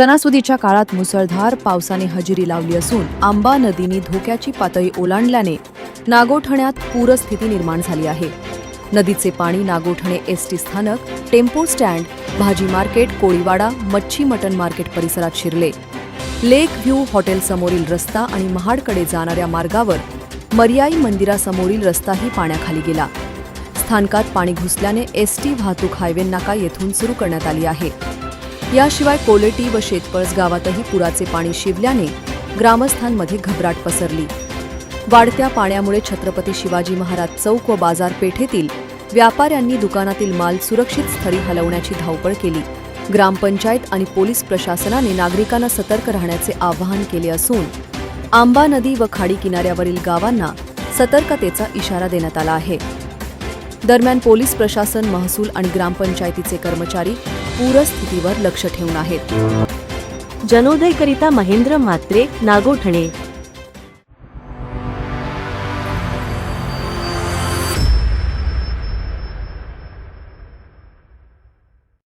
सणासुदीच्या काळात मुसळधार पावसाने हजेरी लावली असून आंबा नदीने धोक्याची पातळी ओलांडल्याने नागोठण्यात पूरस्थिती निर्माण झाली आहे. नदीचे पाणी नागोठणे एसटी स्थानक टेम्पो स्टँड भाजी मार्केट कोळीवाडा मच्छी मटन मार्केट परिसरात शिरले. लेक व्ह्यू हॉटेलसमोरील रस्ता आणि महाडकडे जाणाऱ्या मार्गावर मर्याई मंदिरासमोरील रस्ताही पाण्याखाली गेला. स्थानकात पाणी घुसल्याने एसटी वाहतूक हायवे नाका येथून सुरू करण्यात आली आहे. याशिवाय कोलेटी व शेतपळस गावातही पुराचे पाणी शिरल्याने ग्रामस्थांमध्ये घबराट पसरली. वाढत्या पाण्यामुळे छत्रपती शिवाजी महाराज चौक व बाजारपेठेतील व्यापाऱ्यांनी दुकानातील माल सुरक्षित स्थळी हलवण्याची धावपळ केली. ग्रामपंचायत आणि पोलीस प्रशासनाने नागरिकांना सतर्क राहण्याचे आवाहन केले असून आंबा नदी व खाडी किनाऱ्यावरील गावांना सतर्कतेचा इशारा देण्यात आला आहे. दरम्यान पोलीस प्रशासन महसूल आणि ग्रामपंचायतीचे कर्मचारी पूरस्थितीवर लक्ष ठेवून आहेत. जनोदयकरिता महेंद्र म्हात्रे नागोठणे.